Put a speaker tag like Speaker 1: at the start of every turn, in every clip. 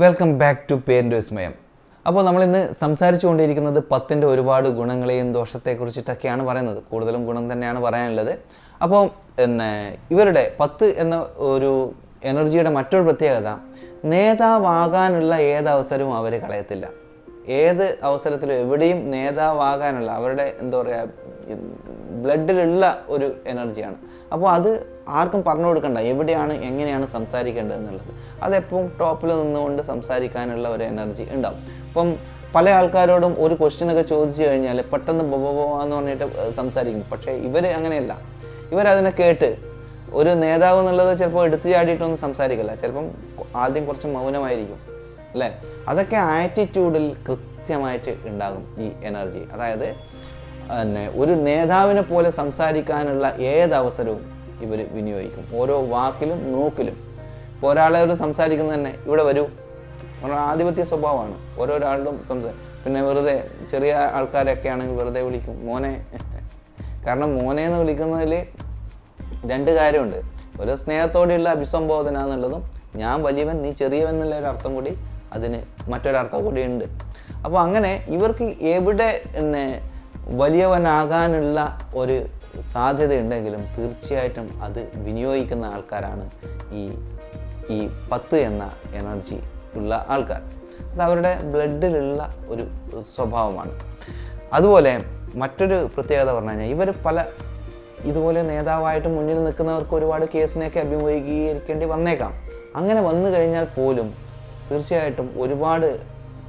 Speaker 1: Welcome back to പേരിന്റെ വിസ്മയം അപ്പോൾ നമ്മളിന്ന് സംസാരിച്ചുകൊണ്ടിരിക്കുന്നത് പത്തിന്റെ ഒരുപാട് ഗുണങ്ങളെയും ദോഷത്തെക്കുറിച്ചിട്ടൊക്കെയാണ് പറയുന്നത്. കൂടുതലും ഗുണം തന്നെയാണ് പറയാനുള്ളത്. അപ്പോൾ എന്നെ ഇവരുടെ പത്ത് എന്ന ഒരു എനർജിയുടെ മറ്റൊരു പ്രത്യേകത നേതാവാകാനുള്ള ഏത് അവസരവും അവർ കളയത്തില്ല. ഏത് അവസരത്തിലും എവിടെയും നേതാവാകാനുള്ള അവരുടെ എന്താ പറയുക ബ്ലഡിലുള്ള ഒരു എനർജിയാണ്. അപ്പോൾ അത് ആർക്കും പറഞ്ഞു കൊടുക്കണ്ട. എവിടെയാണ് എങ്ങനെയാണ് സംസാരിക്കേണ്ടത് എന്നുള്ളത് അതെപ്പോഴും ടോപ്പിൽ നിന്നുകൊണ്ട് സംസാരിക്കാനുള്ള ഒരു എനർജി ഉണ്ടാവും. അപ്പം പല ആൾക്കാരോടും ഒരു ക്വസ്റ്റ്യനൊക്കെ ചോദിച്ചു കഴിഞ്ഞാൽ പെട്ടെന്ന് എന്ന് പറഞ്ഞിട്ട് സംസാരിക്കും. പക്ഷേ ഇവർ അങ്ങനെയല്ല. ഇവരതിനെ കേട്ട് ഒരു നേതാവ് എന്നുള്ളത് ചിലപ്പോൾ എടുത്തു ചാടിയിട്ടൊന്നും സംസാരിക്കില്ല. ചിലപ്പം ആദ്യം കുറച്ച് മൗനമായിരിക്കും അല്ലേ? അതൊക്കെ ആറ്റിറ്റ്യൂഡിൽ കൃത്യമായിട്ട് ഉണ്ടാകും ഈ എനർജി. അതായത് പിന്നെ ഒരു നേതാവിനെ പോലെ സംസാരിക്കാനുള്ള ഏതവസരവും ഇവർ വിനിയോഗിക്കും. ഓരോ വാക്കിലും നോക്കിലും. ഇപ്പോൾ ഒരാളോട് സംസാരിക്കുന്നത് തന്നെ ഇവിടെ വരൂ. ആധിപത്യ സ്വഭാവമാണ്. ഓരോരാളും സംസാ പിന്നെ വെറുതെ ചെറിയ ആൾക്കാരൊക്കെ ആണെങ്കിൽ വെറുതെ വിളിക്കും. മോനെ. കാരണം മോനെ എന്ന് വിളിക്കുന്നതിൽ രണ്ട് കാര്യമുണ്ട്. ഒരു സ്നേഹത്തോടെയുള്ള അഭിസംബോധന എന്നുള്ളതും ഞാൻ വലിയവൻ നീ ചെറിയവൻ എന്നുള്ള ഒരു അർത്ഥം കൂടി അതിന് മറ്റൊരർത്ഥം കൂടി ഉണ്ട്. അപ്പോൾ അങ്ങനെ ഇവർക്ക് എവിടെ പിന്നെ വലിയവനാകാനുള്ള ഒരു സാധ്യതയുണ്ടെങ്കിലും തീർച്ചയായിട്ടും അത് വിനിയോഗിക്കുന്ന ആൾക്കാരാണ് ഈ ഈ പത്ത് എന്ന എനർജി ഉള്ള ആൾക്കാർ. അത് അവരുടെ ബ്ലഡിലുള്ള ഒരു സ്വഭാവമാണ്. അതുപോലെ മറ്റൊരു പ്രത്യേകത പറഞ്ഞു കഴിഞ്ഞാൽ ഇവർ പല ഇതുപോലെ നേതാവായിട്ട് മുന്നിൽ നിൽക്കുന്നവർക്ക് ഒരുപാട് കേസിനെയൊക്കെ അഭിമുഖീകരിക്കേണ്ടി വന്നേക്കാം. അങ്ങനെ വന്നു കഴിഞ്ഞാൽ പോലും തീർച്ചയായിട്ടും ഒരുപാട്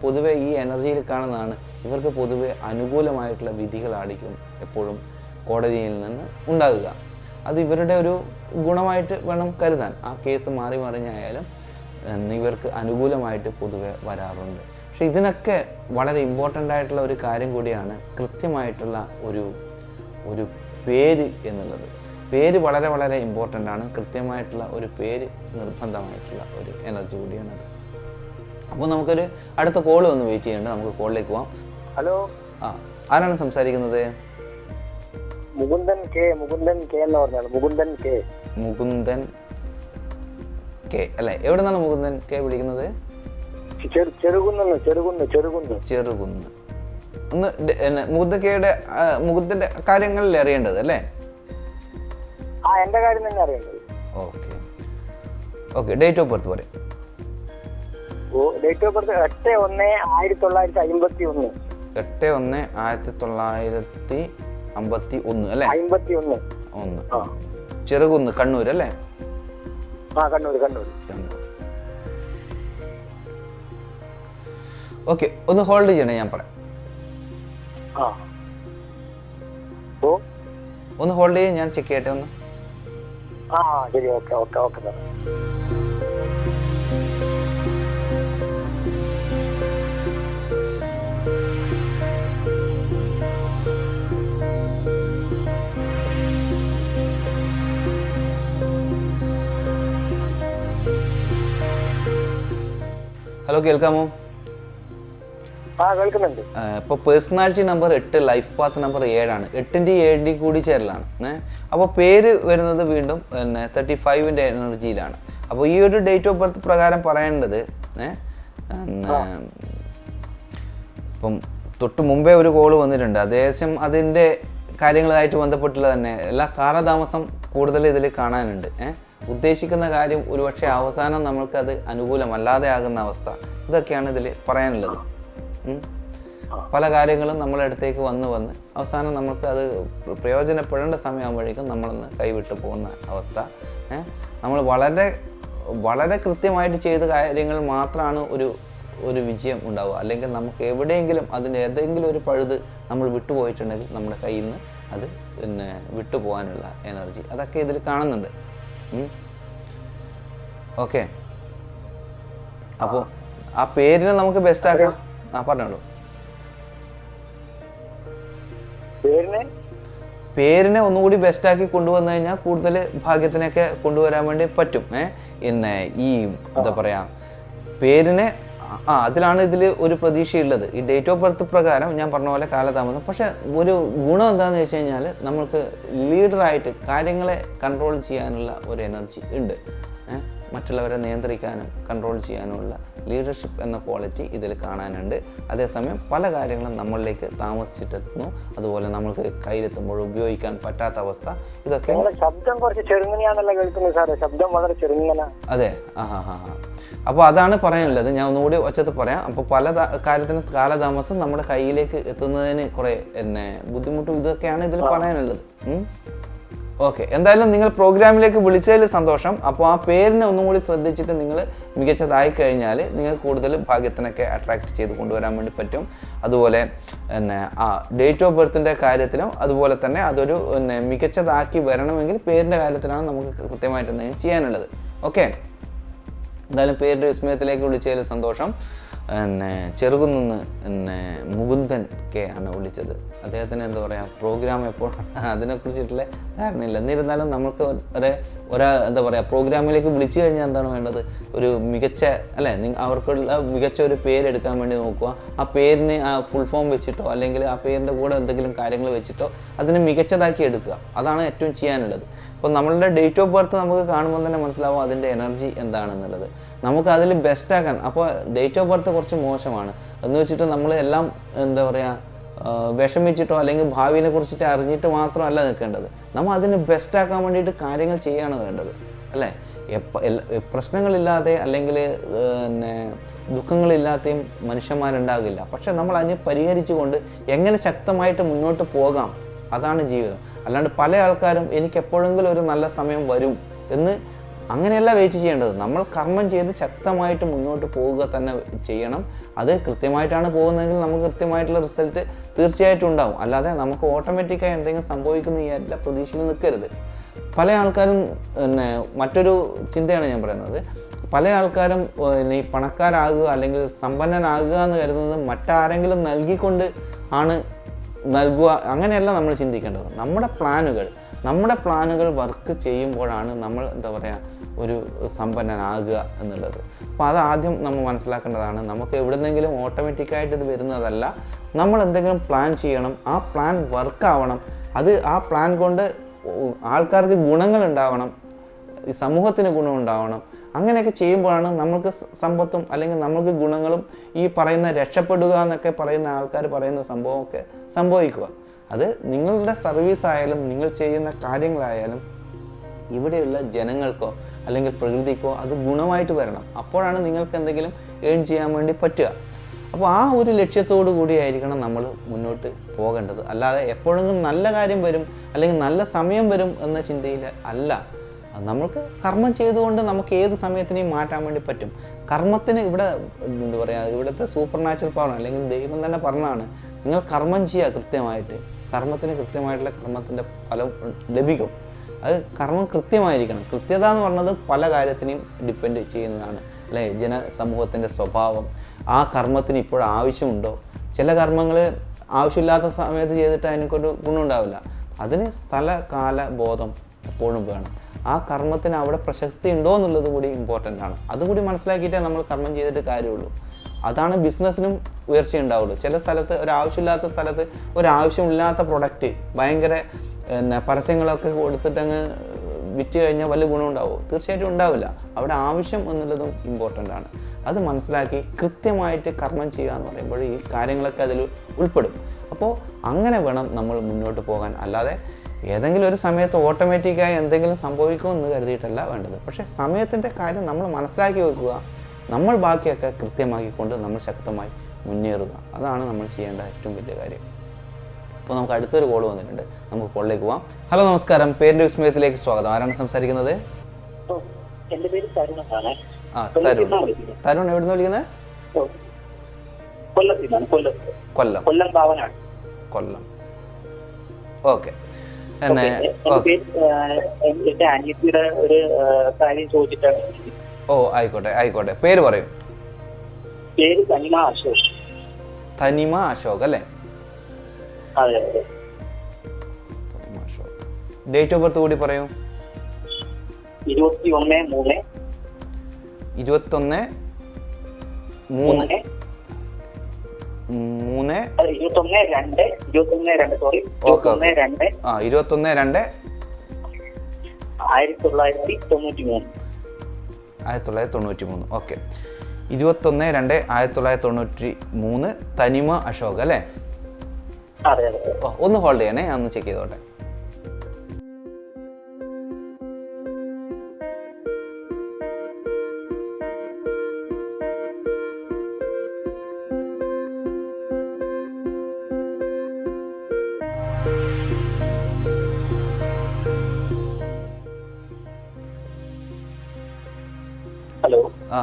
Speaker 1: പൊതുവെ ഈ എനർജിയിൽ കാണുന്നതാണ് ഇവർക്ക് പൊതുവെ അനുകൂലമായിട്ടുള്ള വിധികളായിരിക്കും എപ്പോഴും കോടതിയിൽ നിന്ന് ഉണ്ടാകുക. അത് ഇവരുടെ ഒരു ഗുണമായിട്ട് വേണം കരുതാൻ. ആ കേസ് മാറി മറിഞ്ഞായാലും ഇവർക്ക് അനുകൂലമായിട്ട് പൊതുവെ വരാറുണ്ട്. പക്ഷെ ഇതിനൊക്കെ വളരെ ഇമ്പോർട്ടന്റ് ആയിട്ടുള്ള ഒരു കാര്യം കൂടിയാണ് കൃത്യമായിട്ടുള്ള ഒരു ഒരു പേര് എന്നുള്ളത്. പേര് വളരെ വളരെ ഇമ്പോർട്ടന്റ് ആണ്. കൃത്യമായിട്ടുള്ള ഒരു പേര് നിർബന്ധമായിട്ടുള്ള ഒരു എനർജി കൂടിയാണത്. അപ്പോൾ നമുക്കൊരു അടുത്ത കോൾ ഒന്ന് വെയിറ്റ് ചെയ്യേണ്ട. നമുക്ക് കോളിലേക്ക് പോവാം.
Speaker 2: ഹലോ.
Speaker 1: ആ ആരാണ് സംസാരിക്കുന്നത്?
Speaker 2: മുകുന്ദൻ കെ മുകുന്ദൻ കെ എന്ന് പറഞ്ഞാണ്? മുകുന്ദൻ കെ.
Speaker 1: മുകുന്ദൻ കെ. അല്ലേ എവിടെ നിന്നാണ് മുകുന്ദൻ കെ വിളിക്കുന്നത്?
Speaker 2: ചെറു ചെറുകുന്ന് ചെറുകുന്ന് ചെറുകുന്ന്.
Speaker 1: ചെറുകുന്ന്. ഒന്ന് മുകുന്ദൻ കെയുടെ മുകുന്ദന്റെ കാര്യങ്ങളിൽ അറിയേണ്ടത് അല്ലേ?
Speaker 2: ആ എന്റെ കാര്യം തന്നെ അറിയേണ്ടത്.
Speaker 1: Okay. Okay date of birth പറയും.
Speaker 2: ഡേറ്റ് ഓഫ് ബർത്ത് എട്ട് ഒന്ന് ആയിരത്തി തൊള്ളായിരത്തി അമ്പത്തി ഒന്ന്.
Speaker 1: എട്ട് ഒന്ന് ആയിരത്തി തൊള്ളായിരത്തി അമ്പത്തി ഒന്ന് അല്ലേ?
Speaker 2: ഒന്ന്.
Speaker 1: ചെറുകുന്ന് കണ്ണൂർ അല്ലേ?
Speaker 2: കണ്ണൂർ കണ്ണൂർ
Speaker 1: ഓക്കെ ഒന്ന് ഹോൾഡ് ചെയ്യണേ ഞാൻ പറയാം. ഒന്ന് ഹോൾഡ് ചെയ്യാൻ ഞാൻ ചെക്ക് ചെയ്യട്ടെ ഒന്ന്?
Speaker 2: ആ ശരി okay okay okay sir
Speaker 1: hello കേൾക്കാമോ?
Speaker 2: ഇപ്പൊ
Speaker 1: ഇപ്പോൾ പേഴ്സണാലിറ്റി നമ്പർ എട്ട് ലൈഫ് പാത്ത് നമ്പർ ഏഴാണ്. എട്ടിന്റെ ഏഴിന്റെ കൂടി ചേരലാണ്. അപ്പൊ അപ്പോൾ പേര് വരുന്നത് വീണ്ടും പിന്നെ തേർട്ടി ഫൈവിന്റെ എനർജിയിലാണ്. അപ്പോൾ ഈ ഒരു ഡേറ്റ് ഓഫ് ബർത്ത് പ്രകാരം പറയേണ്ടത് ഇപ്പം തൊട്ട് മുമ്പേ ഒരു കോൾ വന്നിട്ടുണ്ട്. അതേശം അതിന്റെ കാര്യങ്ങളായിട്ട് ബന്ധപ്പെട്ടുള്ള തന്നെ എല്ലാ കാലതാമസം കൂടുതൽ ഇതിൽ കാണാനുണ്ട് ഏഹ് ഉദ്ദേശിക്കുന്ന കാര്യം ഒരുപക്ഷെ അവസാനം നമ്മൾക്കത് അനുകൂലമല്ലാതെ ആകുന്ന അവസ്ഥ. ഇതൊക്കെയാണ് ഇതിൽ പറയാനുള്ളത്. പല കാര്യങ്ങളും നമ്മളെ അടുത്തേക്ക് വന്ന് വന്ന് അവസാനം നമ്മൾക്ക് അത് പ്രയോജനപ്പെടേണ്ട സമയമാകുമ്പോഴേക്കും നമ്മളൊന്ന് കൈവിട്ട് പോകുന്ന അവസ്ഥ. നമ്മൾ വളരെ വളരെ കൃത്യമായിട്ട് ചെയ്ത കാര്യങ്ങൾ മാത്രമാണ് ഒരു ഒരു വിജയം ഉണ്ടാവുക. അല്ലെങ്കിൽ നമുക്ക് എവിടെയെങ്കിലും അതിന്റെ ഏതെങ്കിലും ഒരു പഴുത് നമ്മൾ വിട്ടുപോയിട്ടുണ്ടെങ്കിൽ നമ്മുടെ കയ്യിൽ നിന്ന് അത് പിന്നെ വിട്ടുപോകാനുള്ള എനർജി. അതൊക്കെ ഇതിൽ കാണുന്നുണ്ട്. ഓക്കെ. അപ്പോ ആ പേരിനെ നമുക്ക് ബെസ്റ്റ് ആക്കാം. ആ പറഞ്ഞോളൂ.
Speaker 2: പേരിന്?
Speaker 1: ഒന്നുകൂടി ബെസ്റ്റ് ആക്കി കൊണ്ടുവന്നു കഴിഞ്ഞാൽ കൂടുതൽ ഭാഗ്യത്തിനൊക്കെ കൊണ്ടുവരാൻ വേണ്ടി പറ്റും ഏ? പിന്നെ ഈ എന്താ പറയാ പേരിനെ ആ അതിലാണ് ഇതിൽ ഒരു പ്രതീക്ഷയുള്ളത് ഈ ഡേറ്റ് ഓഫ് ബർത്ത് പ്രകാരം ഞാൻ പറഞ്ഞ പോലെ കാലതാമസം പക്ഷെ ഒരു ഗുണം എന്താണെന്ന് വെച്ച് കഴിഞ്ഞാൽ നമ്മൾക്ക് ലീഡറായിട്ട് കാര്യങ്ങളെ കൺട്രോൾ ചെയ്യാനുള്ള ഒരു എനർജി ഉണ്ട്? മറ്റുള്ളവരെ നിയന്ത്രിക്കാനും കൺട്രോൾ ചെയ്യാനുമുള്ള ലീഡർഷിപ്പ് എന്ന ക്വാളിറ്റി ഇതിൽ കാണാനുണ്ട്. അതേസമയം പല കാര്യങ്ങളും നമ്മളിലേക്ക് താമസിച്ചിട്ടെത്തുന്നു. അതുപോലെ നമ്മൾക്ക് കയ്യിലെത്തുമ്പോൾ ഉപയോഗിക്കാൻ പറ്റാത്ത അവസ്ഥ. ഇതൊക്കെ
Speaker 2: ശബ്ദം കുറച്ച് ചെറുങ്ങനെയാണല്ലോ കേൾക്കുന്നത് സാറേ. ശബ്ദം വളരെ ചെറുങ്ങനെ.
Speaker 1: അതെ. ആ ഹാ ഹാ ഹാ അപ്പോൾ അതാണ് പറയാനുള്ളത്. ഞാൻ ഒന്നുകൂടി ഒച്ചത്ത് പറയാം. അപ്പോൾ പല കാര്യത്തിന് കാലതാമസം നമ്മുടെ കയ്യിലേക്ക് എത്തുന്നതിന് കുറേ എന്നെ ബുദ്ധിമുട്ടും ഇതൊക്കെയാണ് ഇതിൽ പറയാനുള്ളത്. ഓക്കെ എന്തായാലും നിങ്ങൾ പ്രോഗ്രാമിലേക്ക് വിളിച്ചതിൽ സന്തോഷം. അപ്പോൾ ആ പേരിനെ ഒന്നും കൂടി ശ്രദ്ധിച്ചിട്ട് നിങ്ങൾ മികച്ചതായി കഴിഞ്ഞാൽ നിങ്ങൾ കൂടുതൽ ഭാഗ്യത്തിനൊക്കെ അട്രാക്ട് ചെയ്ത് കൊണ്ടുവരാൻ വേണ്ടി പറ്റും. അതുപോലെ പിന്നെ ആ ഡേറ്റ് ഓഫ് ബർത്തിന്റെ കാര്യത്തിലും അതുപോലെ തന്നെ അതൊരു പിന്നെ മികച്ചതാക്കി വരണമെങ്കിൽ പേരിന്റെ കാര്യത്തിലാണ് നമുക്ക് കൃത്യമായിട്ട് എന്തെങ്കിലും ചെയ്യാനുള്ളത്. ഓക്കെ എന്തായാലും പേരിന്റെ വിസ്മയത്തിലേക്ക് വിളിച്ചതിൽ സന്തോഷം. പിന്നെ ചെറുകുന്നിന്ന് പിന്നെ മുകുന്ദൻ കെ ആണ് വിളിച്ചത്. അദ്ദേഹത്തിന് എന്താ പറയുക പ്രോഗ്രാം എപ്പോൾ അതിനെക്കുറിച്ചിട്ടുള്ള ധാരണയില്ല. എന്നിരുന്നാലും നമുക്ക് ഒരേ ഒരാ എന്താ പറയുക പ്രോഗ്രാമിലേക്ക് വിളിച്ചു കഴിഞ്ഞാൽ എന്താണ് വേണ്ടത്? ഒരു മികച്ച അല്ലേ അവർക്കുള്ള മികച്ച ഒരു പേരെടുക്കാൻ വേണ്ടി നോക്കുക. ആ പേരിന് ആ ഫുൾ ഫോം വെച്ചിട്ടോ അല്ലെങ്കിൽ ആ പേരിന്റെ കൂടെ എന്തെങ്കിലും കാര്യങ്ങൾ വെച്ചിട്ടോ അതിനെ മികച്ചതാക്കി എടുക്കുക. അതാണ് ഏറ്റവും ചെയ്യാനുള്ളത്. അപ്പോൾ നമ്മളുടെ ഡേറ്റ് ഓഫ് ബർത്ത് നമുക്ക് കാണുമ്പോൾ തന്നെ മനസ്സിലാവും അതിന്റെ എനർജി എന്താണെന്നുള്ളത്. നമുക്ക് അതിൽ ബെസ്റ്റ് ആക്കാൻ അപ്പോൾ ഡേറ്റ് ഓഫ് ബർത്ത് കുറച്ച് മോശമാണ്. എന്ന് വെച്ചിട്ട് നമ്മൾ എല്ലാം എന്താ പറയുക വിഷമിച്ചിട്ടോ അല്ലെങ്കിൽ ഭാവിനെ കുറിച്ചിട്ട് അറിഞ്ഞിട്ട് മാത്രമല്ല നിൽക്കേണ്ടത്. നമ്മൾ അതിന് ബെസ്റ്റ് ആക്കാൻ വേണ്ടിയിട്ട് കാര്യങ്ങൾ ചെയ്യാണ് വേണ്ടത് അല്ലേ? പ്രശ്നങ്ങളില്ലാതെ അല്ലെങ്കിൽ പിന്നെ ദുഃഖങ്ങളില്ലാതെയും മനുഷ്യന്മാരുണ്ടാകില്ല. പക്ഷെ നമ്മൾ അതിനെ പരിഹരിച്ചുകൊണ്ട് എങ്ങനെ ശക്തമായിട്ട് മുന്നോട്ട് പോകാം അതാണ് ജീവിതം. അല്ലാണ്ട് പല ആൾക്കാരും എനിക്ക് എപ്പോഴെങ്കിലും ഒരു നല്ല സമയം വരും എന്ന് അങ്ങനെയല്ല വെയിറ്റ് ചെയ്യേണ്ടത്. നമ്മൾ കർമ്മം ചെയ്ത് ശക്തമായിട്ട് മുന്നോട്ട് പോവുക തന്നെ ചെയ്യണം. അത് കൃത്യമായിട്ടാണ് പോകുന്നതെങ്കിൽ നമുക്ക് കൃത്യമായിട്ടുള്ള റിസൾട്ട് തീർച്ചയായിട്ടും ഉണ്ടാവും. അല്ലാതെ നമുക്ക് ഓട്ടോമാറ്റിക്കായി എന്തെങ്കിലും സംഭവിക്കുന്ന എല്ലാ പ്രതീക്ഷയിൽ നിൽക്കരുത്. പല ആൾക്കാരും പിന്നെ മറ്റൊരു ചിന്തയാണ് ഞാൻ പറയുന്നത്. പല ആൾക്കാരും ഈ പണക്കാരാകുക അല്ലെങ്കിൽ സമ്പന്നനാകുക എന്ന് കരുതുന്നത് മറ്റാരെങ്കിലും നൽകിക്കൊണ്ട് ആണ് നൽകുക. അങ്ങനെയല്ല നമ്മൾ ചിന്തിക്കേണ്ടത്. നമ്മുടെ പ്ലാനുകൾ നമ്മുടെ പ്ലാനുകൾ വർക്ക് ചെയ്യുമ്പോഴാണ് നമ്മൾ എന്താ പറയുക ഒരു സമ്പന്നനാകുക എന്നുള്ളത്. അപ്പോൾ അത് ആദ്യം നമ്മൾ മനസ്സിലാക്കേണ്ടതാണ്. നമുക്ക് എവിടെന്നെങ്കിലും ഓട്ടോമാറ്റിക്കായിട്ട് ഇത് വരുന്നതല്ല. നമ്മൾ എന്തെങ്കിലും പ്ലാൻ ചെയ്യണം ആ പ്ലാൻ വർക്കാവണം അത് ആ പ്ലാൻ കൊണ്ട് ആൾക്കാർക്ക് ഗുണങ്ങൾ ഉണ്ടാവണം ഈ സമൂഹത്തിന് ഗുണം ഉണ്ടാവണം. അങ്ങനെയൊക്കെ ചെയ്യുമ്പോഴാണ് നമ്മൾക്ക് സമ്പത്തും അല്ലെങ്കിൽ നമ്മൾക്ക് ഗുണങ്ങളും ഈ പറയുന്ന രക്ഷപ്പെടുക എന്നൊക്കെ പറയുന്ന ആൾക്കാർ പറയുന്ന സംഭവമൊക്കെ സംഭവിക്കുക. അത് നിങ്ങളുടെ സർവീസ് ആയാലും നിങ്ങൾ ചെയ്യുന്ന കാര്യങ്ങളായാലും ഇവിടെയുള്ള ജനങ്ങൾക്കോ അല്ലെങ്കിൽ പ്രകൃതിക്കോ അത് ഗുണമായിട്ട് വരണം. അപ്പോഴാണ് നിങ്ങൾക്ക് എന്തെങ്കിലും ഏൺ ചെയ്യാൻ വേണ്ടി പറ്റുക. അപ്പോൾ ആ ഒരു ലക്ഷ്യത്തോടു കൂടിയായിരിക്കണം നമ്മൾ മുന്നോട്ട് പോകേണ്ടത്. അല്ലാതെ എപ്പോഴെങ്കിലും നല്ല കാര്യം വരും അല്ലെങ്കിൽ നല്ല സമയം വരും എന്ന ചിന്തയിൽ അല്ല. നമ്മൾക്ക് കർമ്മം ചെയ്തുകൊണ്ട് നമുക്ക് ഏത് സമയത്തിനെയും മാറ്റാൻ വേണ്ടി പറ്റും. കർമ്മത്തിന് ഇവിടെ എന്താ പറയുക ഇവിടുത്തെ സൂപ്പർ നാച്ചുറൽ പവർ അല്ലെങ്കിൽ ദൈവം തന്നെ പറഞ്ഞാണ് നിങ്ങൾ കർമ്മം ചെയ്യുക കൃത്യമായിട്ട്. കർമ്മത്തിന് കൃത്യമായിട്ടുള്ള കർമ്മത്തിന്റെ ഫലം ലഭിക്കും. അത് കർമ്മം കൃത്യമായിരിക്കണം. കൃത്യത എന്ന് പറഞ്ഞത് പല കാര്യത്തിനെയും ഡിപ്പെൻഡ് ചെയ്യുന്നതാണ്. അല്ലേ? ജനസമൂഹത്തിന്റെ സ്വഭാവം. ആ കർമ്മത്തിന് ഇപ്പോൾ ആവശ്യമുണ്ടോ? ചില കർമ്മങ്ങൾ ആവശ്യമില്ലാത്ത സമയത്ത് ചെയ്തിട്ട് അതിനൊരു ഗുണമുണ്ടാവില്ല. അതിന് സ്ഥല കാല ബോധം എപ്പോഴും വേണം. ആ കർമ്മത്തിന് അവിടെ പ്രശസ്തി ഉണ്ടോ എന്നുള്ളത് കൂടി ഇമ്പോർട്ടന്റ് ആണ്. അതുകൂടി മനസ്സിലാക്കിയിട്ടേ നമ്മൾ കർമ്മം ചെയ്തിട്ട് കാര്യമുള്ളൂ. അതാണ് ബിസിനസ്സിനും ഉയർച്ച ഉണ്ടാവുള്ളൂ. ചില സ്ഥലത്ത് ഒരാവശ്യമില്ലാത്ത സ്ഥലത്ത് ഒരാവശ്യമില്ലാത്ത പ്രൊഡക്റ്റ് ഭയങ്കര പിന്നെ പരസ്യങ്ങളൊക്കെ കൊടുത്തിട്ട് അങ്ങ് വിറ്റ് കഴിഞ്ഞാൽ വലിയ ഗുണം ഉണ്ടാവും? തീർച്ചയായിട്ടും ഉണ്ടാവില്ല. അവിടെ ആവശ്യം എന്നുള്ളതും ഇമ്പോർട്ടന്റ് ആണ്. അത് മനസ്സിലാക്കി കൃത്യമായിട്ട് കർമ്മം ചെയ്യുക എന്ന് പറയുമ്പോൾ ഈ കാര്യങ്ങളൊക്കെ അതിൽ ഉൾപ്പെടും. അപ്പോൾ അങ്ങനെ വേണം നമ്മൾ മുന്നോട്ട് പോകാൻ. അല്ലാതെ ഏതെങ്കിലും ഒരു സമയത്ത് ഓട്ടോമാറ്റിക്കായി എന്തെങ്കിലും സംഭവിക്കുമെന്ന് കരുതിയിട്ടല്ല വേണ്ടത്. പക്ഷേ സമയത്തിന്റെ കാര്യം നമ്മൾ മനസ്സിലാക്കി വെക്കുക നമ്മൾ ബാക്കിയൊക്കെ കൃത്യമാക്കിക്കൊണ്ട് നമ്മൾ ശക്തമായി മുന്നേറുക. അതാണ് നമ്മൾ ചെയ്യേണ്ട ഏറ്റവും വലിയ കാര്യം. അപ്പോൾ നമുക്ക് അടുത്തൊരു കോൾ വന്നിട്ടുണ്ട്. നമുക്ക് കോളിലേക്ക് പോവാം. ഹലോ നമസ്കാരം. പേരിന്റെ വിസ്മയത്തിലേക്ക് സ്വാഗതം. ആരാണ് സംസാരിക്കുന്നത്?
Speaker 2: പേര് തരുണാണ്
Speaker 1: ആ തരുൺ. തരുൺ എവിടുന്ന് വിളിക്കുന്നത്? കൊല്ലം
Speaker 2: കൊല്ലം. ഭാവനാണ്
Speaker 1: കൊല്ലം ഓക്കെ.
Speaker 2: എന്റെ അനിയത്തിയുടെ ഒരു കാര്യം ചോദിച്ചിട്ടാണ്.
Speaker 1: ഓ ആയിക്കോട്ടെ ആയിക്കോട്ടെ. പേര് പറയൂ.
Speaker 2: പേര് തനിമ അശോക്.
Speaker 1: തനിമ അശോക് അല്ലേ? തനിമ അശോക്. ഡേറ്റ് ഓഫ് ബർത്ത് കൂടി പറയൂ.
Speaker 2: ഇരുപത്തി ഒന്ന് മൂന്ന്.
Speaker 1: ഇരുപത്തൊന്ന് മൂന്ന്.
Speaker 2: മൂന്ന്. ഇരുപത്തൊന്ന് രണ്ട് ഇരുപത്തൊന്ന് രണ്ട് സോറി ഇരുപത്തൊന്ന് രണ്ട്.
Speaker 1: ആ ഇരുപത്തൊന്ന് രണ്ട്.
Speaker 2: ആയിരത്തി തൊള്ളായിരത്തി തൊണ്ണൂറ്റി മൂന്ന്
Speaker 1: ആയിരത്തി തൊള്ളായിരത്തി തൊണ്ണൂറ്റി മൂന്ന് ഓക്കെ. ഇരുപത്തൊന്ന് രണ്ട് ആയിരത്തി തൊള്ളായിരത്തി തൊണ്ണൂറ്റി മൂന്ന് തനിമ അശോക് അല്ലേ ഒന്ന് ഹോൾഡ് ചെയ്യണേ ഞാൻ ഒന്ന് ചെക്ക് ചെയ്തോട്ടെ.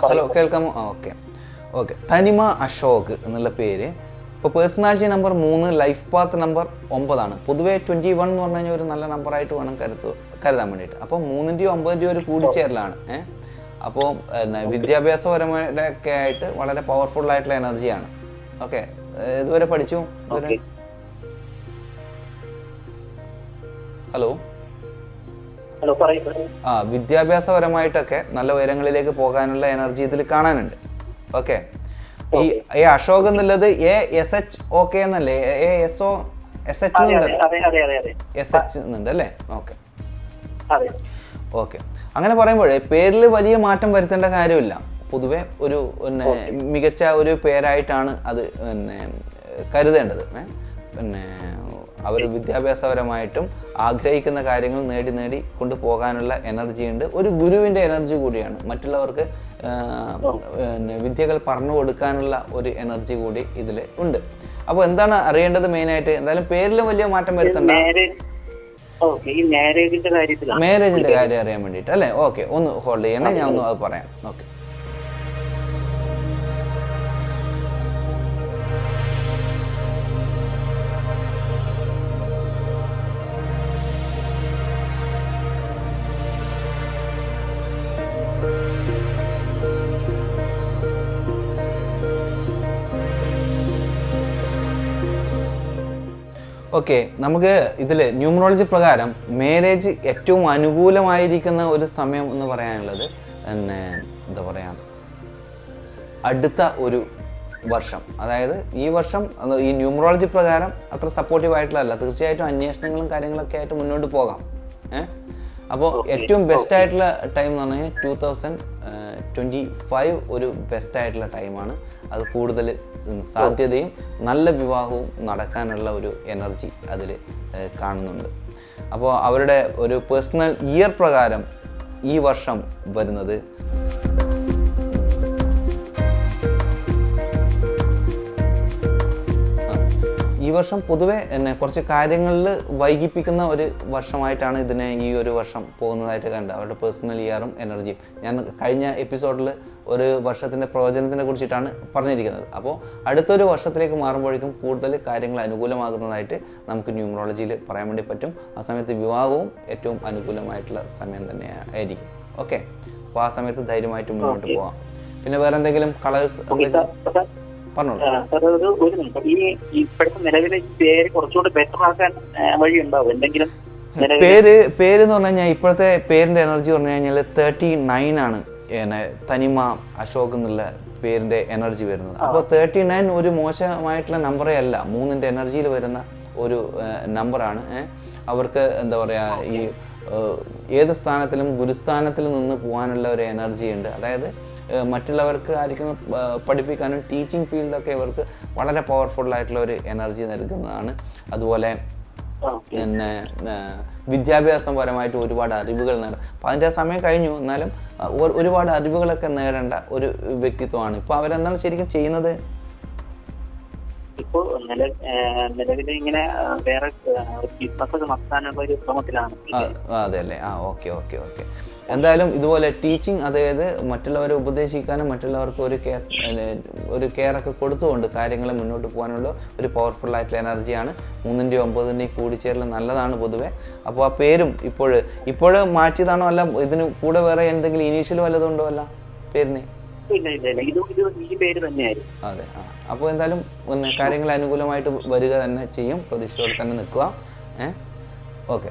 Speaker 2: ഹലോ
Speaker 1: കേൾക്കാമോ? ആ ഓക്കെ. ഓക്കെ. തനിമ അശോക് എന്നുള്ള പേര്. ഇപ്പോൾ പേഴ്സണാലിറ്റി നമ്പർ മൂന്ന് ലൈഫ് പാത്ത് നമ്പർ ഒമ്പതാണ്. പൊതുവേ ട്വന്റി വൺ എന്ന് പറഞ്ഞു കഴിഞ്ഞാൽ ഒരു നല്ല നമ്പറായിട്ട് വേണം കരുത്തു കരുതാൻ വേണ്ടിയിട്ട്. അപ്പോൾ മൂന്നിന്റെയോ ഒമ്പതിന്റെയോ ഒരു കൂടിച്ചേരലാണ്. ഏഹ് അപ്പോൾ വിദ്യാഭ്യാസപരമായിട്ടൊക്കെ ആയിട്ട് വളരെ പവർഫുൾ ആയിട്ടുള്ള എനർജിയാണ് ഓക്കെ. ഇതുവരെ പഠിച്ചു?
Speaker 2: ഹലോ? ഹലോ പറയൂ പറയൂ.
Speaker 1: ആ വിദ്യാഭ്യാസപരമായിട്ടൊക്കെ നല്ല ഉയരങ്ങളിലേക്ക് പോകാനുള്ള എനർജി ഇതിൽ കാണാനുണ്ട്. ഓക്കെ ഈ ഈ അശോക് എന്നുള്ളത് എ എസ് എച്ച് ഓക്കെ എന്നല്ലേ? A S O S H S H എന്നുണ്ട് അല്ലേ? ഓക്കെ ഓക്കെ അങ്ങനെ പറയുമ്പോഴേ പേരിൽ വലിയ മാറ്റം വരുത്തേണ്ട കാര്യമില്ല. പൊതുവെ ഒരു പിന്നെ മികച്ച ഒരു പേരായിട്ടാണ് അത് പിന്നെ കരുതേണ്ടത്. പിന്നെ അവർ വിദ്യാഭ്യാസപരമായിട്ടും ആഗ്രഹിക്കുന്ന കാര്യങ്ങൾ നേടി നേടി കൊണ്ടുപോകാനുള്ള എനർജി ഉണ്ട്. ഒരു ഗുരുവിന്റെ എനർജി കൂടിയാണ്. മറ്റുള്ളവർക്ക് വിദ്യകൾ പറഞ്ഞു കൊടുക്കാനുള്ള ഒരു എനർജി കൂടി ഇതിൽ ഉണ്ട്. അപ്പോൾ എന്താണ് അറിയേണ്ടത് മെയിനായിട്ട് എന്തായാലും പേരിൽ വലിയ മാറ്റം വരുത്തണ്ട.
Speaker 2: മാരേജിന്റെ
Speaker 1: മാരേജിന്റെ കാര്യം അറിയാൻ വേണ്ടിയിട്ട് അല്ലേ? ഓക്കെ ഒന്ന് ഹോൾഡ് ചെയ്യണേ ഞാൻ ഒന്ന് അത് പറയാം. ഓക്കെ. ഓക്കെ നമുക്ക് ഇതിൽ ന്യൂമറോളജി പ്രകാരം മാരേജ് ഏറ്റവും അനുകൂലമായിരിക്കുന്ന ഒരു സമയം എന്ന് പറയാനുള്ളത് പിന്നെ എന്താ പറയുക അടുത്ത ഒരു വർഷം. അതായത് ഈ വർഷം ഈ ന്യൂമറോളജി പ്രകാരം അത്ര സപ്പോർട്ടീവ് ആയിട്ടുള്ളതല്ല തീർച്ചയായിട്ടും അന്വേഷണങ്ങളും കാര്യങ്ങളൊക്കെ ആയിട്ട് മുന്നോട്ട് പോകാം. ഏഹ്? അപ്പോൾ ഏറ്റവും ബെസ്റ്റ് ആയിട്ടുള്ള ടൈം എന്ന് പറഞ്ഞാൽ ടു തൗസൻഡ് ട്വന്റി ഫൈവ് ഒരു ബെസ്റ്റ് ആയിട്ടുള്ള ടൈമാണ് അത് കൂടുതൽ സാധ്യതയും നല്ല വിവാഹവും നടക്കാനുള്ള ഒരു എനർജി അതിൽ കാണുന്നുണ്ട്. അപ്പോൾ അവരുടെ ഒരു പേഴ്സണൽ ഇയർ പ്രകാരം ഈ വർഷം വരുന്നത് ഈ വർഷം പൊതുവെ എന്നെ കുറച്ച് കാര്യങ്ങളിൽ വൈകിപ്പിക്കുന്ന ഒരു വർഷമായിട്ടാണ് ഇതിനെ ഈ ഒരു വർഷം പോകുന്നതായിട്ട് കണ്ടത്. അവരുടെ പേഴ്സണൽ ഇയറും എനർജിയും ഞാൻ കഴിഞ്ഞ എപ്പിസോഡിൽ ഒരു വർഷത്തിന്റെ പ്രവചനത്തിനെ കുറിച്ചിട്ടാണ് പറഞ്ഞിരിക്കുന്നത്. അപ്പോൾ അടുത്തൊരു വർഷത്തിലേക്ക് മാറുമ്പോഴേക്കും കൂടുതൽ കാര്യങ്ങൾ അനുകൂലമാകുന്നതായിട്ട് നമുക്ക് ന്യൂമറോളജിയിൽ പറയാൻ വേണ്ടി പറ്റും. ആ സമയത്ത് വിവാഹവും ഏറ്റവും അനുകൂലമായിട്ടുള്ള സമയം തന്നെ ആയിരിക്കും ഓക്കെ അപ്പോൾ ആ സമയത്ത് ധൈര്യമായിട്ട് മുന്നോട്ട് പോവാം. പിന്നെ വേറെ എന്തെങ്കിലും കളേഴ്സ്
Speaker 2: സാർ ഒരു ഈ ഇപ്പോഴത്തെ നിലവിലെ പേര് കുറച്ചുകൂടി ബെറ്റർ ആക്കാൻ വഴി എന്തെങ്കിലും
Speaker 1: പേര് പേര് എന്ന് പറഞ്ഞു കഴിഞ്ഞാൽ ഇപ്പോഴത്തെ പേരിന്റെ എനർജി പറഞ്ഞു കഴിഞ്ഞാൽ തേർട്ടി നയൻ ആണ് തനിമ അശോക് എന്നുള്ള പേരിന്റെ എനർജി വരുന്നത്. അപ്പോൾ തേർട്ടി നയൻ ഒരു മോശമായിട്ടുള്ള നമ്പറേ അല്ല മൂന്നിന്റെ എനർജിയിൽ വരുന്ന ഒരു നമ്പറാണ് അവർക്ക് എന്താ പറയുക ഈ ഏത് സ്ഥാനത്തിലും ഗുരുസ്ഥാനത്തിൽ നിന്ന് പോകാനുള്ള ഒരു എനർജി ഉണ്ട്. അതായത് മറ്റുള്ളവർക്ക് ആയിരിക്കും പഠിപ്പിക്കാനും ടീച്ചിങ് ഫീൽഡൊക്കെ ഇവർക്ക് വളരെ പവർഫുൾ ആയിട്ടുള്ള ഒരു എനർജി നൽകുന്നതാണ്. അതുപോലെ പിന്നെ വിദ്യാഭ്യാസം വിദ്യാഭ്യാസപരമായിട്ട് ഒരുപാട് അറിവുകൾ നേടാം അപ്പോൾ അതിന്റെ സമയം കഴിഞ്ഞു. എന്നാലും ഒരുപാട് അറിവുകളൊക്കെ നേടേണ്ട ഒരു വ്യക്തിത്വമാണ്. ഇപ്പോൾ അവരെന്താണ് ശരിക്കും ചെയ്യുന്നത്?
Speaker 2: ഇപ്പൊ നില നിലവിൽ ഇങ്ങനെ വേറെ ബിസിനസ് ഒക്കെ നടത്താനുള്ള ഒരു ശ്രമത്തിലാണ്
Speaker 1: അതെല്ലേ ആ, അതെ അല്ലേ ആ ഓക്കെ ഓക്കെ ഓക്കെ. എന്തായാലും ഇതുപോലെ ടീച്ചിങ് അതായത് മറ്റുള്ളവരെ ഉപദേശിക്കാനും മറ്റുള്ളവർക്ക് ഒരു കെയർ ഒരു കെയർ ഒക്കെ കൊടുത്തുകൊണ്ട് കാര്യങ്ങൾ മുന്നോട്ട് പോകാനുള്ള ഒരു പവർഫുൾ ആയിട്ടുള്ള എനർജിയാണ് മൂന്നിന്റെയും ഒമ്പതിന്റെയും കൂടിച്ചേരൽ നല്ലതാണ് പൊതുവേ. അപ്പോൾ ആ പേരും ഇപ്പോൾ ഇപ്പോൾ മാറ്റിയതാണോ അല്ല ഇതിന് കൂടെ വേറെ എന്തെങ്കിലും ഇനീഷ്യൽ വല്ലതും ഉണ്ടോ അല്ല പേരിന്?
Speaker 2: ഇല്ല ഇല്ല ഇല്ല. ഇത് ഇത് ഈ പേര് തന്നെയായിരുന്നു.
Speaker 1: അതെ ആ. അപ്പോൾ എന്തായാലും പിന്നെ കാര്യങ്ങൾ അനുകൂലമായിട്ട് വരിക തന്നെ ചെയ്യും. പ്രതീക്ഷയോടെ തന്നെ നിൽക്കുക. ഏ? ഓക്കെ.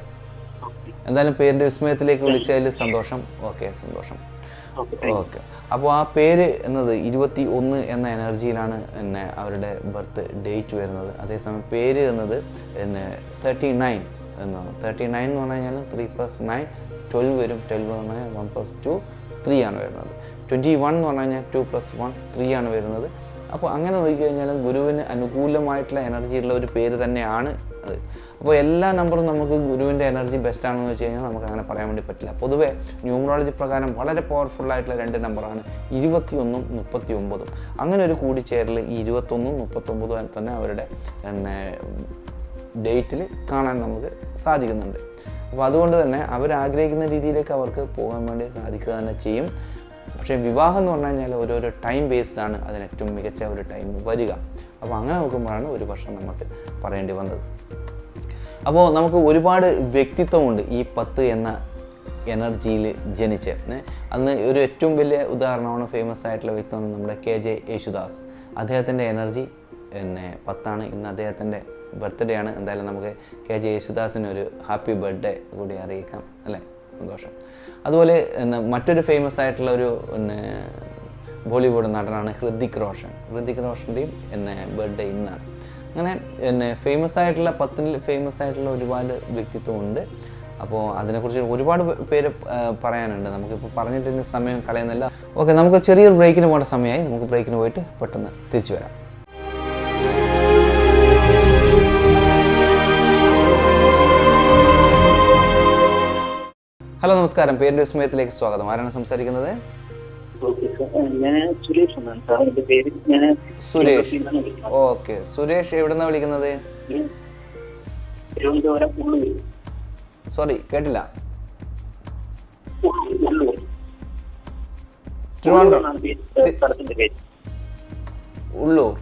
Speaker 1: എന്തായാലും പേരിന്റെ വിസ്മയത്തിലേക്ക് വിളിച്ചതിൽ സന്തോഷം. ഓക്കെ സന്തോഷം.
Speaker 2: Okay
Speaker 1: okay. അപ്പോൾ ആ പേര് എന്നത് ഇരുപത്തി ഒന്ന് എന്ന എനർജിയിലാണ് പിന്നെ അവരുടെ ബർത്ത് ഡേറ്റ് വരുന്നത്. അതേസമയം പേര് എന്നത് പിന്നെ തേർട്ടി നയൻ എന്നാണ്. തേർട്ടി നയൻ എന്ന് പറഞ്ഞു കഴിഞ്ഞാൽ ത്രീ പ്ലസ് നയൻ ട്വൽവ് വരും. ട്വൽവ് എന്ന് പറഞ്ഞാൽ വൺ പ്ലസ് ടു ത്രീ ആണ് വരുന്നത്. ട്വന്റി വൺ എന്ന് പറഞ്ഞു കഴിഞ്ഞാൽ ടു പ്ലസ് വൺ ത്രീ ആണ് വരുന്നത്. അപ്പോൾ അങ്ങനെ നോക്കിക്കഴിഞ്ഞാൽ ഗുരുവിന് അനുകൂലമായിട്ടുള്ള എനർജി ഉള്ള ഒരു പേര് തന്നെയാണ് അത്. അപ്പോൾ എല്ലാ നമ്പറും നമുക്ക് ഗുരുവിന്റെ എനർജി ബെസ്റ്റ് ആണെന്ന് വെച്ച് കഴിഞ്ഞാൽ നമുക്ക് അങ്ങനെ പറയാൻ വേണ്ടി പറ്റില്ല. പൊതുവേ ന്യൂമറോളജി പ്രകാരം വളരെ പവർഫുൾ ആയിട്ടുള്ള രണ്ട് നമ്പറാണ് ഇരുപത്തിയൊന്നും മുപ്പത്തി ഒമ്പതും അങ്ങനെ ഒരു കൂടിച്ചേരൽ ഈ ഇരുപത്തൊന്നും മുപ്പത്തൊമ്പതും തന്നെ അവരുടെ പിന്നെ ഡേറ്റിൽ കാണാൻ നമുക്ക് സാധിക്കുന്നുണ്ട്. അപ്പോൾ അതുകൊണ്ട് തന്നെ അവർ ആഗ്രഹിക്കുന്ന രീതിയിലേക്ക് അവർക്ക് പോകാൻ വേണ്ടി സാധിക്കുക തന്നെ ചെയ്യും. പക്ഷേ വിവാഹം എന്ന് പറഞ്ഞു കഴിഞ്ഞാൽ ഓരോരോ ടൈം ബേസ്ഡ് ആണ് അതിന് ഏറ്റവും മികച്ച ഒരു ടൈം വരിക. അപ്പോൾ അങ്ങനെ നോക്കുമ്പോഴാണ് ഒരു വർഷം നമുക്ക് പറയേണ്ടി വന്നത്. അപ്പോൾ നമുക്ക് ഒരുപാട് വ്യക്തിത്വമുണ്ട് ഈ പത്ത് എന്ന എനർജിയിൽ ജനിച്ച്. അന്ന് ഒരു ഏറ്റവും വലിയ ഉദാഹരണമാണ് ഫേമസ് ആയിട്ടുള്ള വ്യക്തിത്വം നമ്മുടെ കെ ജെ യേശുദാസ്. അദ്ദേഹത്തിന്റെ എനർജി പിന്നെ പത്താണ്. ഇന്ന് അദ്ദേഹത്തിന്റെ ബർത്ത്ഡേ ആണ്. എന്തായാലും നമുക്ക് കെ ജെ യേശുദാസിന് ഒരു ഹാപ്പി ബർത്ത്ഡേ കൂടി അറിയിക്കാം അല്ലേ? സന്തോഷം. അതുപോലെ മറ്റൊരു ഫേമസ് ആയിട്ടുള്ള ഒരു പിന്നെ ബോളിവുഡ് നടനാണ് ഹൃതിക് റോഷൻ. ഹൃതിക് റോഷന്റെയും എന്നെ ബർത്ത്ഡേ ഇന്നാണ്. അങ്ങനെ എന്നെ ഫേമസ് ആയിട്ടുള്ള പത്തിൽ ഫേമസ് ആയിട്ടുള്ള ഒരുപാട് വ്യക്തിത്വമുണ്ട്. അപ്പോൾ അതിനെക്കുറിച്ച് ഒരുപാട് പേര് പറയാനുണ്ട്. നമുക്കിപ്പോൾ പറഞ്ഞിട്ട് സമയം കളയുന്നില്ല. ഓക്കെ നമുക്ക് ചെറിയൊരു ബ്രേക്കിന് പോകേണ്ട സമയമായി. നമുക്ക് ബ്രേക്കിന് പോയിട്ട് പെട്ടെന്ന് തിരിച്ചു വരാം. ഹലോ നമസ്കാരം. പേരിന്റെ വിസ്മയത്തിലേക്ക് സ്വാഗതം. ആരാണ് സംസാരിക്കുന്നത്?
Speaker 2: സുരേഷ്
Speaker 1: ഓക്കെ. സുരേഷ് എവിടുന്നാണ് വിളിക്കുന്നത്? സോറി കേട്ടില്ല. ട്രിവാൻഡ്രം. ഉള്ളൂർ.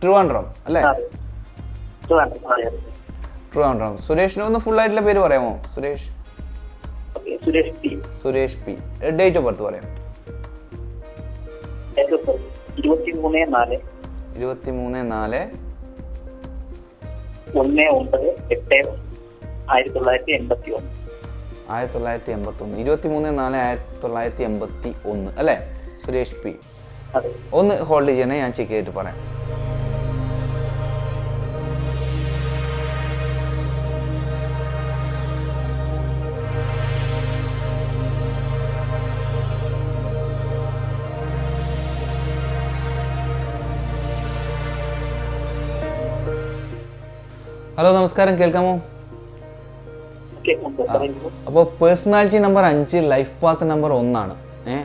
Speaker 1: ട്രിവാൻഡ്രം അല്ലേ?
Speaker 2: ട്രിവാൻഡ്രം,
Speaker 1: സുരേഷിന് ഒന്ന് ഫുൾ ആയിട്ടുള്ള പേര് പറയാമോ? Suresh.
Speaker 2: Suresh P.
Speaker 1: Suresh P. Date of birth പറയാം.
Speaker 2: ഡേറ്റ് ഓഫ് ബർത്ത് ഇരുപത്തി മൂന്ന് നാല്.
Speaker 1: ഇരുപത്തി മൂന്ന് നാല്.
Speaker 2: ഒന്ന് ഒമ്പത് എട്ട് ആയിരത്തി തൊള്ളായിരത്തി എൺപത്തി ഒന്ന്
Speaker 1: ആയിരത്തി തൊള്ളായിരത്തി എൺപത്തി ഒന്ന് ഇരുപത്തി നാല് ആയിരത്തി തൊള്ളായിരത്തി എൺപത്തി ഒന്ന് അല്ലേ? സുരേഷ് പി. ഒന്ന് ഹോൾഡ് ചെയ്യണേ ഞാൻ ചെക്ക് ചെയ്തിട്ട് പറയാം. ഹലോ നമസ്കാരം. കേൾക്കാമോ? അപ്പോൾ പേഴ്സണാലിറ്റി നമ്പർ അഞ്ച് ലൈഫ് പാത്ത് നമ്പർ ഒന്നാണ്. ഏ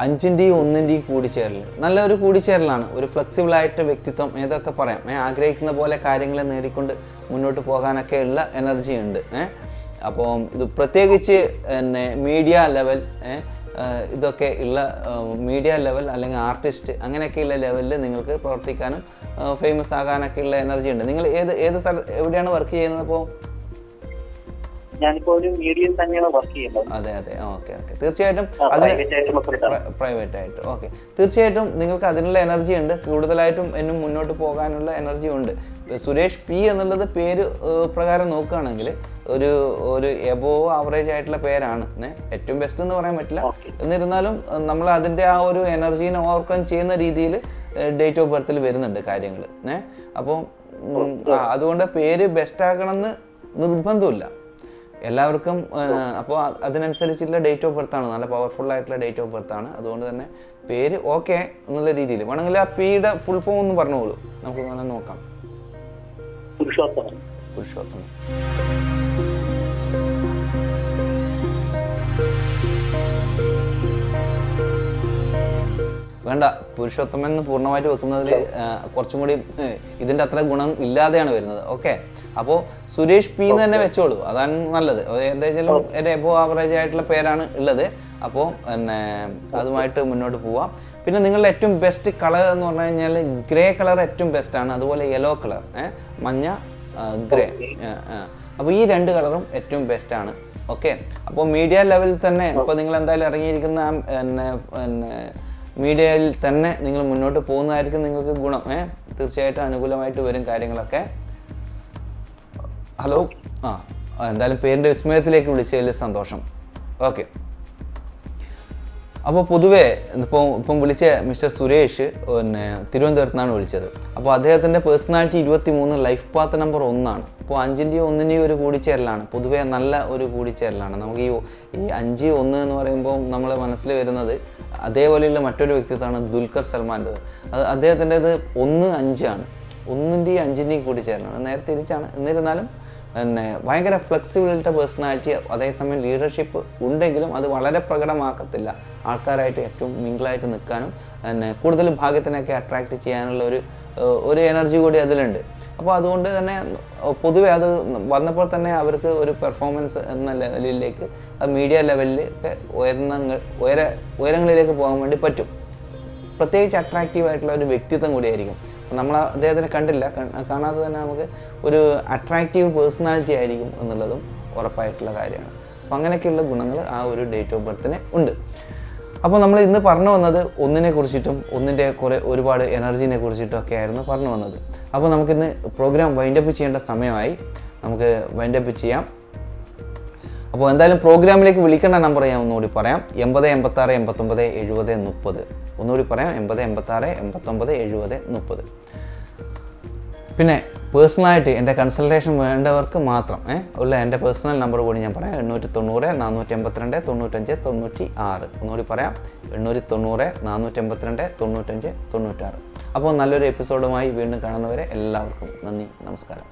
Speaker 1: അഞ്ചിന്റെയും ഒന്നിന്റെയും കൂടിച്ചേരൽ. നല്ലൊരു കൂടിച്ചേരലാണ്. ഒരു ഫ്ലെക്സിബിൾ ആയിട്ട് വ്യക്തിത്വം ഏതൊക്കെ പറയാം. ഏ ആഗ്രഹിക്കുന്ന പോലെ കാര്യങ്ങളെ നേടിക്കൊണ്ട് മുന്നോട്ട് പോകാനൊക്കെ ഉള്ള എനർജി ഉണ്ട്. ഏ അപ്പോൾ ഇത് പ്രത്യേകിച്ച് പിന്നെ മീഡിയ ലെവൽ ഇതൊക്കെ ഉള്ള മീഡിയ ലെവൽ അല്ലെങ്കിൽ ആർട്ടിസ്റ്റ് അങ്ങനെയൊക്കെയുള്ള ലെവലിൽ നിങ്ങൾക്ക് പ്രവർത്തിക്കാനും ഫേമസ് ആകാനൊക്കെ ഉള്ള എനർജി ഉണ്ട്. നിങ്ങൾ ഏത് ഏത് തര എവിടെയാണ് വർക്ക് ചെയ്യുന്നത് അപ്പോൾ
Speaker 2: ഞാനിപ്പോ ഒരു മീഡിയയിൽ തന്നെയാണ് വർക്ക് ചെയ്യുന്നത്.
Speaker 1: അതെ അതെ. Okay okay. തീർച്ചയായിട്ടും
Speaker 2: പ്രൈവറ്റ്
Speaker 1: ആയിട്ട് ഓക്കെ. തീർച്ചയായിട്ടും നിങ്ങൾക്ക് അതിനുള്ള എനർജി ഉണ്ട്. കൂടുതലായിട്ടും എന്നും മുന്നോട്ട് പോകാനുള്ള എനർജി ഉണ്ട്. സുരേഷ് പി എന്നുള്ളത് പേര് പ്രകാരം നോക്കുകയാണെങ്കിൽ ഒരു ഒരു എബോ ആവറേജ് ആയിട്ടുള്ള പേരാണ്. ഏറ്റവും ബെസ്റ്റ് എന്ന് പറയാൻ പറ്റില്ല. എന്നിരുന്നാലും നമ്മൾ അതിന്റെ ആ ഒരു എനർജീനെ ഓവർകം ചെയ്യുന്ന രീതിയിൽ ഡേറ്റ് ഓഫ് ബർത്തിൽ വരുന്നുണ്ട് കാര്യങ്ങൾ ഏഹ് അപ്പോൾ അതുകൊണ്ട് പേര് ബെസ്റ്റ് ആക്കണമെന്ന് നിർബന്ധമില്ല. എല്ലാവർക്കും അപ്പോൾ അതിനനുസരിച്ചുള്ള ഡേറ്റ് ഓഫ് ബർത്ത് ആണ്. നല്ല പവർഫുൾ ആയിട്ടുള്ള ഡേറ്റ് ഓഫ് ബർത്ത് ആണ്. അതുകൊണ്ട് തന്നെ പേര് ഓക്കെ എന്നുള്ള രീതിയിൽ. വേണമെങ്കിൽ ആ പിയുടെ ഫുൾ ഫോം ഒന്ന് പറഞ്ഞോളൂ. നമുക്ക് വേണമെങ്കിൽ നോക്കാം.
Speaker 2: പുരുഷോത്തമൻ.
Speaker 1: പുരുഷോത്തമൻ. വേണ്ട പുരുഷോത്തമൻ എന്ന് പൂർണമായിട്ട് വെക്കുന്നതിൽ കുറച്ചും കൂടി ഇതിന്റെ അത്ര ഗുണം ഇല്ലാതെയാണ് വരുന്നത്. ഓക്കെ. അപ്പോൾ സുരേഷ് പി എന്ന് തന്നെ വെച്ചോളൂ. അതാണ് നല്ലത്. എന്തായാലും ഒരു എബോ ആവറേജ് ആയിട്ടുള്ള പേരാണ് ഉള്ളത്. അപ്പോൾ പിന്നെ അതുമായിട്ട് മുന്നോട്ട് പോവാം. പിന്നെ നിങ്ങളുടെ ഏറ്റവും ബെസ്റ്റ് കളർ എന്ന് പറഞ്ഞു കഴിഞ്ഞാൽ ഗ്രേ കളർ ഏറ്റവും ബെസ്റ്റ് ആണ്. അതുപോലെ യെല്ലോ കളർ മഞ്ഞ ഗ്രേ അപ്പോൾ ഈ രണ്ട് കളറും ഏറ്റവും ബെസ്റ്റ് ആണ്. ഓക്കെ. അപ്പോൾ മീഡിയ ലെവലിൽ തന്നെ ഇപ്പോൾ നിങ്ങൾ എന്തായാലും ഇറങ്ങിയിരിക്കുന്ന ആ, പിന്നെ പിന്നെ മീഡിയയിൽ തന്നെ നിങ്ങൾ മുന്നോട്ട് പോകുന്നതായിരിക്കും നിങ്ങൾക്ക് ഗുണം. ഏ തീർച്ചയായിട്ടും അനുകൂലമായിട്ട് വരും കാര്യങ്ങളൊക്കെ. ഹലോ? ആ എന്തായാലും പേരിന്റെ വിസ്മയത്തിലേക്ക് വിളിച്ചതിൽ സന്തോഷം. ഓക്കെ. അപ്പോൾ പൊതുവേ ഇപ്പോൾ ഇപ്പം വിളിച്ച മിസ്റ്റർ സുരേഷ് പിന്നെ തിരുവനന്തപുരത്ത് നിന്നാണ് വിളിച്ചത്. അപ്പോൾ അദ്ദേഹത്തിന്റെ പേഴ്സണാലിറ്റി ഇരുപത്തി മൂന്ന് ലൈഫ് പാത്ത് നമ്പർ ഒന്നാണ്. അപ്പോൾ അഞ്ചിന്റെയും ഒന്നിന്റെയും ഒരു കൂടിച്ചേരലാണ്. പൊതുവേ നല്ല ഒരു കൂടിച്ചേരലാണ്. നമുക്ക് ഈ ഈ അഞ്ച് ഒന്ന് എന്ന് പറയുമ്പോൾ നമ്മളെ മനസ്സിൽ വരുന്നത് അതേപോലെയുള്ള മറ്റൊരു വ്യക്തിത്വമാണ് ദുൽഖർ സൽമാന്റെത്. അത് അദ്ദേഹത്തിന്റെത് ഒന്ന് അഞ്ചാണ് ഒന്നിന്റെയും അഞ്ചിന്റെയും കൂടിച്ചേരലാണ്. നേരെ തിരിച്ചാണ്. എന്നിരുന്നാലും പിന്നെ ഭയങ്കര ഫ്ലെക്സിബിലിറ്റി പേഴ്സണാലിറ്റി അതേസമയം ലീഡർഷിപ്പ് ഉണ്ടെങ്കിലും അത് വളരെ പ്രകടമാക്കത്തില്ല. ആൾക്കാരായിട്ട് ഏറ്റവും മിങ്കിളായിട്ട് നിൽക്കാനും പിന്നെ കൂടുതൽ ഭാഗ്യത്തിനൊക്കെ അട്രാക്റ്റ് ചെയ്യാനുള്ള ഒരു ഒരു എനർജി കൂടി അതിലുണ്ട്. അപ്പോൾ അതുകൊണ്ട് തന്നെ പൊതുവെ അത് വന്നപ്പോൾ തന്നെ അവർക്ക് ഒരു പെർഫോമൻസ് എന്ന ലെവലിലേക്ക് മീഡിയ ലെവലിൽ ഒക്കെ ഉയർന്ന ഉയര ഉയരങ്ങളിലേക്ക് പോകാൻ വേണ്ടി പറ്റും. പ്രത്യേകിച്ച് അട്രാക്റ്റീവ് ആയിട്ടുള്ള ഒരു വ്യക്തിത്വം കൂടിയായിരിക്കും. നമ്മൾ അദ്ദേഹത്തിനെ കണ്ടില്ല. കാണാതെ തന്നെ നമുക്ക് ഒരു അട്രാക്റ്റീവ് പേഴ്സണാലിറ്റി ആയിരിക്കും എന്നുള്ളതും ഉറപ്പായിട്ടുള്ള കാര്യമാണ്. അപ്പം അങ്ങനെയൊക്കെയുള്ള ഗുണങ്ങൾ ആ ഒരു ഡേറ്റ് ഓഫ് ബർത്തിന് ഉണ്ട്. അപ്പോൾ നമ്മൾ ഇന്ന് പറഞ്ഞു വന്നത് ഒന്നിനെ കുറിച്ചിട്ടും ഒന്നിന്റെ കുറേ ഒരുപാട് എനർജീനെ കുറിച്ചിട്ടും ഒക്കെ ആയിരുന്നു പറഞ്ഞു വന്നത്. അപ്പോൾ നമുക്കിന്ന് പ്രോഗ്രാം വൈൻഡപ്പ് ചെയ്യേണ്ട സമയമായി. നമുക്ക് വൈൻഡപ്പ് ചെയ്യാം. അപ്പോൾ എന്തായാലും പ്രോഗ്രാമിലേക്ക് വിളിക്കേണ്ട നമ്പർ ഞാൻ ഒന്നുകൂടി പറയാം. എൺപത് എൺപത്താറ് എൺപത്തൊമ്പത് എഴുപത് മുപ്പത്. ഒന്നുകൂടി പറയാം. എൺപത് എൺപത്താറ് എൺപത്തൊമ്പത് എഴുപത് മുപ്പത്. പിന്നെ പേഴ്സണലായിട്ട് എന്റെ കൺസൾട്ടേഷൻ വേണ്ടവർക്ക് മാത്രം ഏഹ് ഉള്ള എന്റെ പേഴ്സണൽ നമ്പർ കൂടി ഞാൻ പറയാം. എണ്ണൂറ്റി തൊണ്ണൂറ് നാനൂറ്റി എൺപത്തിരണ്ട് തൊണ്ണൂറ്റഞ്ച് തൊണ്ണൂറ്റി ആറ് ഒന്നുകൂടി പറയാം. എണ്ണൂറ്റി തൊണ്ണൂറ് നാനൂറ്റി എൺപത്തിരണ്ട് തൊണ്ണൂറ്റഞ്ച് തൊണ്ണൂറ്റാറ്. അപ്പോൾ നല്ലൊരു എപ്പിസോഡുമായി വീണ്ടും കാണുന്നവരെ എല്ലാവർക്കും നന്ദി നമസ്കാരം.